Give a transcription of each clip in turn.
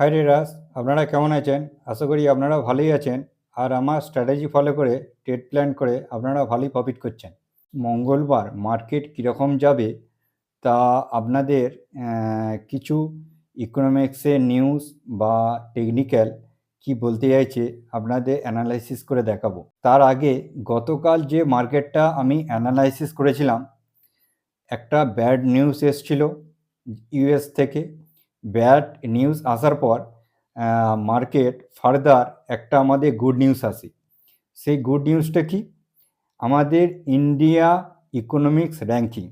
High রেরাস আপনারা কেমন আছেন? আশা করি আপনারা ভালোই আছেন। আর আমার স্ট্র্যাটেজি ফলো করে ট্রেড প্ল্যান করে আপনারা ভালোই প্রফিট করছেন। মঙ্গলবার মার্কেট কীরকম যাবে, তা আপনাদের কিছু ইকোনমিক্সের নিউজ বা টেকনিক্যাল কি বলতে চাইছে আপনাদের অ্যানালাইসিস করে দেখাবো। তার আগে গতকাল যে মার্কেটটা আমি অ্যানালাইসিস করেছিলাম, একটা ব্যাড নিউজ এসছিল ইউএস থেকে। ব্যাড নিউজ আসার পর মার্কেট ফার্দার একটা আমাদের গুড নিউজ আসে সেই গুড নিউজটা কি? আমাদের ইন্ডিয়া ইকোনমিক্স র্যাঙ্কিং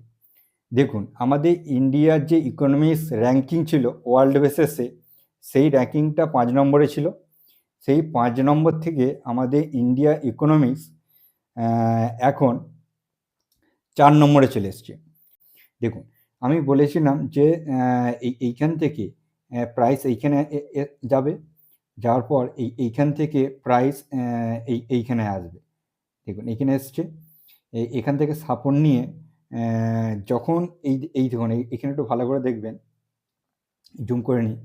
দেখুন, আমাদের ইন্ডিয়ার যে ইকোনমিক্স র্যাঙ্কিং ছিল ওয়ার্ল্ড বেসিসে সেই র্যাঙ্কিংটা পাঁচ নম্বরে ছিল। সেই পাঁচ নম্বর থেকে আমাদের ইন্ডিয়া ইকোনমিক্স এখন চার নম্বরে চলে এসছে। দেখুন আমি বলেছিলাম যে এই, এইখান থেকে প্রাইস এইখানে যাবে। যাওয়ার পর এই, এইখান থেকে প্রাইস এই, এইখানে আসবে। দেখুন, এইখানে এসছে। এখান থেকে সাপোর্ট নিয়ে যখন এই এই দেখুন এখানে একটু ভালো করে দেখবেন। জুম করে নিই।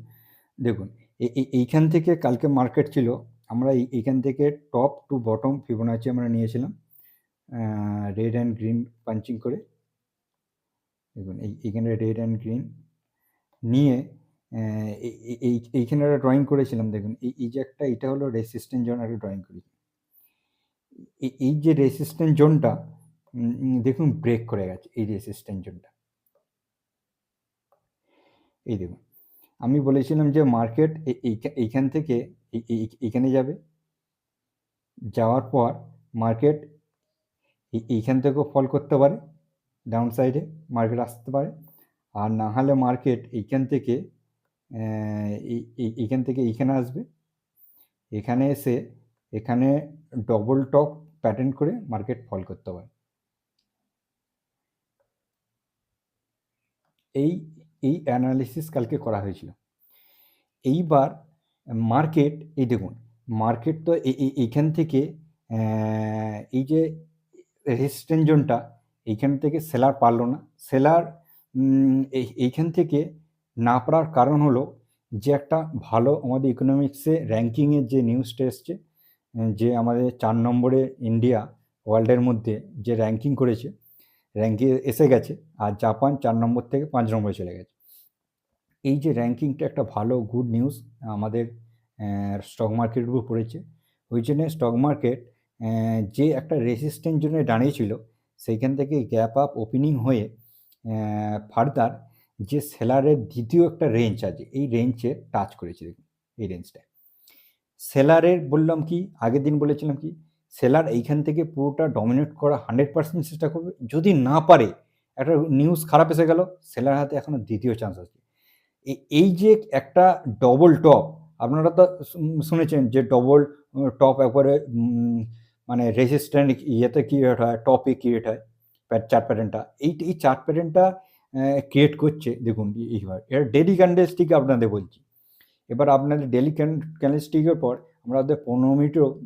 দেখুন এই- এই- এইখান থেকে কালকে মার্কেট ছিল। আমরা এই- এইখান থেকে টপ টু বটম ফিবোনাচি আমরা নিয়েছিলাম রেড অ্যান্ড গ্রিন পাঞ্চিং করে। দেখুন, এই, এইখানে রেড অ্যান্ড গ্রিন নিয়ে এই- এই- এই, এইখানে একটা ড্রয়িং করেছিলাম, দেখুন, এই এই যে একটা, এটা হলো রেসিস্ট্যান্ট জোন একটা ড্রয়িং করেছি এই যে রেসিস্ট্যান্ট জোনটা দেখুন ব্রেক করে গেছে, এই রেসিস্ট্যান্ট জোনটা এই দেখুন, আমি বলেছিলাম যে মার্কেট এইখান থেকে, এই- এই- এইখানে যাবে। যাওয়ার পর মার্কেট এইখান থেকেও ফল করতে পারে। ডাউন সাইডে মার্কেট আসতে পারে। আর না হলে মার্কেট এইখান থেকে এইখান থেকে এইখানে আসবে। এখানে এসে এখানে ডবল টপ প্যাটার্ন করে মার্কেট ফল করতে পারে। এই এই অ্যানালিসিস কালকে করা হয়েছিল। এইবার মার্কেট এই দেখুন মার্কেট তো এই- এই- এইখান থেকে এই যে রেজিস্ট্যান্ট জোনটা এইখান থেকে সেলার পারল না। সেলার এইখান থেকে না পারার কারণ হলো যে একটা ভালো আমাদের ইকোনমিক্সে র্যাঙ্কিংয়ের যে নিউজটা এসছে যে আমাদের চার নম্বরে ইন্ডিয়া ওয়ার্ল্ডের মধ্যে যে র্যাঙ্কিং করেছে র্যাঙ্কিং এসে গেছে আর জাপান চার নম্বর থেকে পাঁচ নম্বরে চলে গেছে। এই যে র্যাঙ্কিংটা একটা ভালো গুড নিউজ আমাদের স্টক মার্কেটের উপর পড়েছে। ওই জন্য স্টক মার্কেট যে একটা রেসিস্ট্যান্ট জন্য দাঁড়িয়েছিল সেইখান থেকে গ্যাপ আপ ওপেনিং হয়ে ফার্দার যে সেলারের দ্বিতীয় একটা রেঞ্জ আছে, এই রেঞ্জে টাচ করেছে দেখুন, এই রেঞ্জটা সেলারের বললাম কি, আগের দিন বলেছিলাম কি সেলার এইখান থেকে পুরোটা ডমিনেট করা হান্ড্রেড পার্সেন্ট চেষ্টা করবে, যদি না পারে, একটা নিউজ খারাপ এসে গেল সেলার হাতে এখনও দ্বিতীয় চান্স আছে। এই যে একটা ডবল টপ আপনারা তো শুনেছেন যে ডবল টপ একবারে মানে রেজিস্ট্যান্ট ইয়েতে ক্রিয়েট হয় টপে ক্রিয়েট হয় চার্ট প্যাটার্নটা এই এই চার্ট প্যাটার্নটা ক্রিয়েট করছে, দেখুন এই- এইবার। এটা ডেলি ক্যান্ডেলস্টিক আপনাদের বলছি। এবার আপনাদের ডেলি ক্যান্ডেলস্টিকের পর আমরা ওদের পনেরো মিনিটও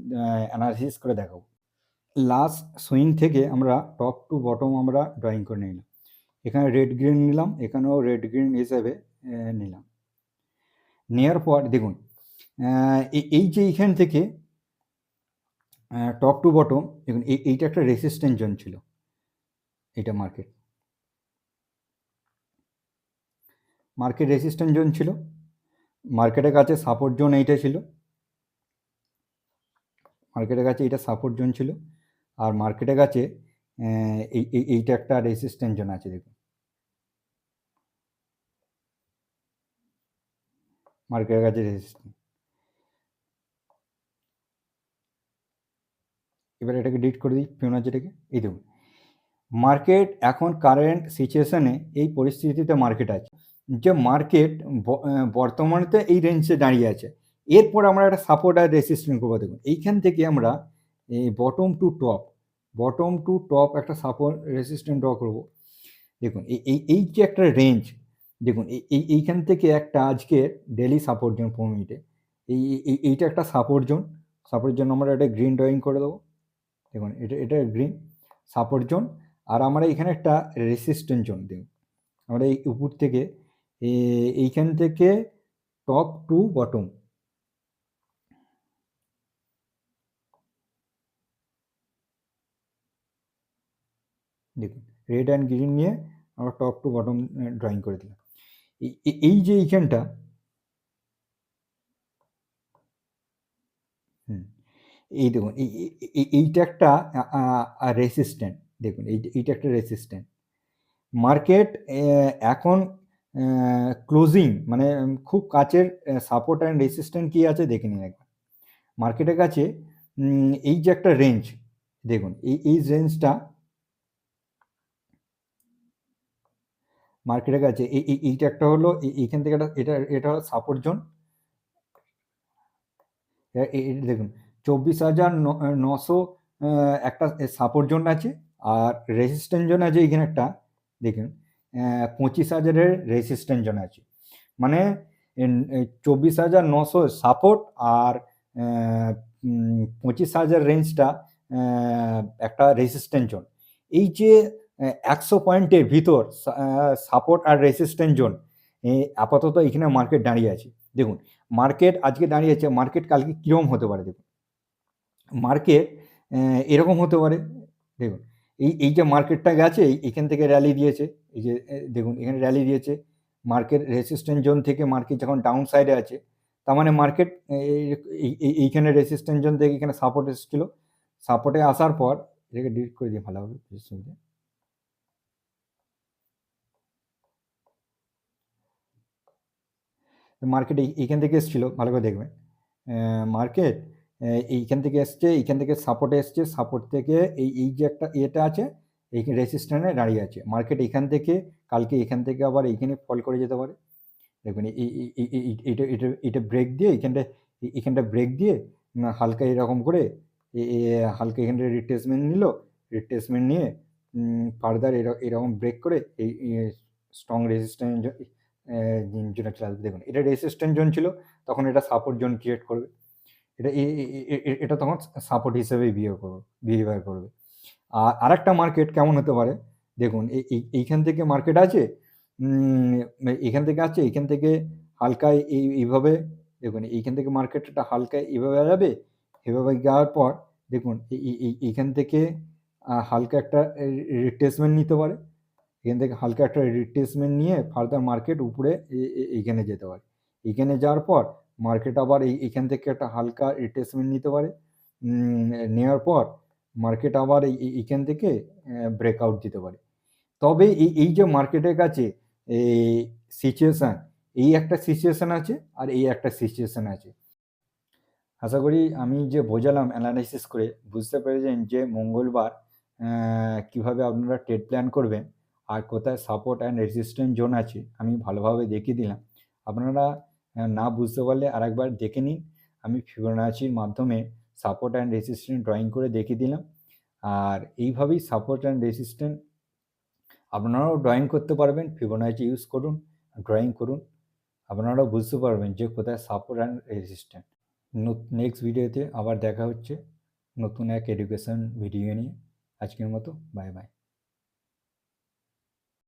অ্যানালিসিস করে দেখাবো। লাস্ট সুইং থেকে আমরা টপ টু বটম আমরা ড্রয়িং করে নিলাম। এখানে রেড গ্রিন নিলাম, এখানেও রেড গ্রিন হিসেবে নিলাম। নেওয়ার পর দেখুন এই যে এইখান থেকে টপ টু বটম দেখুন, এই- এইটা একটা রেসিস্ট্যান্ট জোন ছিল, এটা মার্কেট মার্কেট রেসিস্ট্যান্ট জোন ছিল মার্কেটের কাছে সাপোর্ট জোন এইটা ছিল মার্কেটের কাছে এটা সাপোর্ট জোন ছিল, আর মার্কেটের কাছে এই- এইটা একটা রেসিস্ট্যান্ট জোন আছে, দেখুন। মার্কেটের কাছে রেসিস্ট্যান্ট এবার এটাকে ডিট করে দিই ফিবোনাচিটাকে এই দেখুন। মার্কেট এখন কারেন্ট সিচুয়েশানে এই পরিস্থিতিতে মার্কেট আছে। যে মার্কেট বর্তমানেতে এই রেঞ্জে দাঁড়িয়ে আছে। এরপর আমরা একটা সাপোর্ট আর রেসিস্ট্যান্ট করব। দেখুন, এইখান থেকে আমরা এই bottom to top bottom to top একটা সাপোর্ট রেসিস্ট্যান্ট ড্র করব। দেখুন, এই এই যে একটা রেঞ্জ দেখুন, এই, এই- এইখান থেকে একটা আজকে ডেলি সাপোর্ট জোন পনেরো মিনিটে। এই, এই- এইটা একটা সাপোর্ট জোন সাপোর্ট জোন আমরা এটা গ্রিন ড্রয়িং করে দেবো। দেখুন, এটা এটা গ্রিন সাপোর্ট জোন আর আমরা এখানে একটা রেসিস্ট্যান্ট জোন দেখুন আমরা এই উপর থেকে এইখান থেকে টপ টু বটম দেখুন রেড অ্যান্ড গ্রিন নিয়ে আমরা টপ টু বটম ড্রয়িং করে দিলাম। এই যে এইখানটা এই দেখুন, এই, এই- এই- এইটা একটা রেসিস্ট্যান্ট দেখুন, এই, এইটা একটা রেসিস্ট্যান্ট মার্কেট এখন ক্লোজিং মানে খুব কাছের সাপোর্ট অ্যান্ড রেসিস্ট্যান্ট কী আছে দেখে নিন একবার। মার্কেটের কাছে এই যে একটা রেঞ্জ দেখুন, এই এই রেঞ্জটা মার্কেটের কাছে, এই, এই- এইটা একটা হলো এই- এইখান থেকে একটা, এটা এটা হলো সাপোর্ট জোন দেখুন চব্বিশ হাজার নশো একটা সাপোর্ট জোন আছে আর রেসিস্ট্যান্ট জোন আছে এখানে একটা, দেখুন পঁচিশ হাজারের রেসিস্ট্যান্ট জোন আছে। মানে চব্বিশ হাজার নশো সাপোর্ট আর পঁচিশ হাজার রেঞ্জটা একটা রেসিস্ট্যান্ট জোন এই যে একশো পয়েন্টের ভিতর সাপোর্ট আর রেসিস্ট্যান্ট জোন আপাতত এখানে মার্কেট দাঁড়িয়ে আছে। দেখুন মার্কেট আজকে দাঁড়িয়ে আছে মার্কেট কালকে কীরকম হতে পারে, দেখুন। মার্কেট এরকম হতে পারে। দেখুন, এই এই যে মার্কেটটা গেছে এইখান থেকে র্যালি দিয়েছে। এই যে দেখুন, এখানে র্যালি দিয়েছে। মার্কেট রেসিস্ট্যান্ট জোন থেকে মার্কেট যখন ডাউন সাইডে আছে, তার মানে মার্কেট এইখানে রেসিস্ট্যান্ট জোন থেকে এখানে সাপোর্ট এসেছিল। সাপোর্টে আসার পর, এটাকে ডিলিট করে দিয়ে ভালো হবে বুঝতে সুবিধা মার্কেট এইখান থেকে এসেছিল, ভালো করে দেখবেন। মার্কেট এইখান থেকে এসছে, এইখান থেকে সাপোর্টে এসছে সাপোর্ট থেকে এই এই যে একটা ইয়েটা আছে এই রেসিস্ট্যান্টে দাঁড়িয়ে আছে। মার্কেট এখান থেকে, কালকে এখান থেকে আবার এইখানে ফল করে যেতে পারে। এই- এটা এটা এটা ব্রেক দিয়ে এখানটা এখানটা ব্রেক দিয়ে হালকা এরকম করে হালকা এখানটা রিট্রেসমেন্ট নিল রিট্রেসমেন্ট নিয়ে ফার্দার এরকম ব্রেক করে এই স্ট্রং রেজিস্ট্যান্ট জোনে চলে আসবে। দেখুন, এটা রেজিস্ট্যান্ট জোন ছিল, তখন এটা সাপোর্ট জোন ক্রিয়েট করবে। এটা এটা তখন সাপোর্ট হিসেবে বিহেভ করবে বিহেভিয়ার করবে। আর আরেকটা মার্কেট কেমন হতে পারে? দেখুন এই- এই- এইখান থেকে মার্কেট আছে এখান থেকে আছে এখান থেকে হালকা এই, এইভাবে, দেখুন, এইখান থেকে মার্কেটটা হালকা এইভাবে যাবে এভাবে যাওয়ার পর, দেখুন এই- এই- এই- এইখান থেকে হালকা একটা রিট্রেসমেন্ট নিতে পারে, এখান থেকে হালকা একটা রিট্রেসমেন্ট নিয়ে ফার্দার মার্কেট উপরে এইখানে যেতে পারে। এইখানে যাওয়ার পর মার্কেট আবার এই, এখান থেকে একটা হালকা রিটেসমেন্ট নিতে পারে। নেওয়ার পর মার্কেট আবার এই এইখান থেকে ব্রেকআউট দিতে পারে। তবে এই এই যে মার্কেটের কাছে এই সিচুয়েশান এই একটা সিচুয়েশান আছে আর এই একটা সিচুয়েশান আছে। আশা করি আমি যে বোঝালাম অ্যানালাইসিস করে, বুঝতে পেরেছেন যে মঙ্গলবার কীভাবে আপনারা ট্রেড প্ল্যান করবেন আর কোথায় সাপোর্ট অ্যান্ড রেজিস্ট্যান্ট জোন আছে, আমি ভালোভাবে দেখিয়ে দিলাম। আপনারা না বুঝতে পারলে আরেকবার দেখে নিন। আমি ফিবোনাচির মাধ্যমে সাপোর্ট অ্যান্ড রেজিস্ট্যান্ট ড্রয়িং করে দেখিয়ে দিলাম। আর এইভাবেই সাপোর্ট অ্যান্ড রেজিস্ট্যান্ট আপনারাও ড্রয়িং করতে পারবেন। ফিবোনাচি ইউজ করুন ড্রয়িং করুন। আপনারাও বুঝতে পারবেন যে কোথায় সাপোর্ট অ্যান্ড রেজিস্ট্যান্ট নেক্সট ভিডিওতে আবার দেখা হচ্ছে। নতুন এক এডুকেশন ভিডিও নিয়ে। আজকের মতো বাই বাই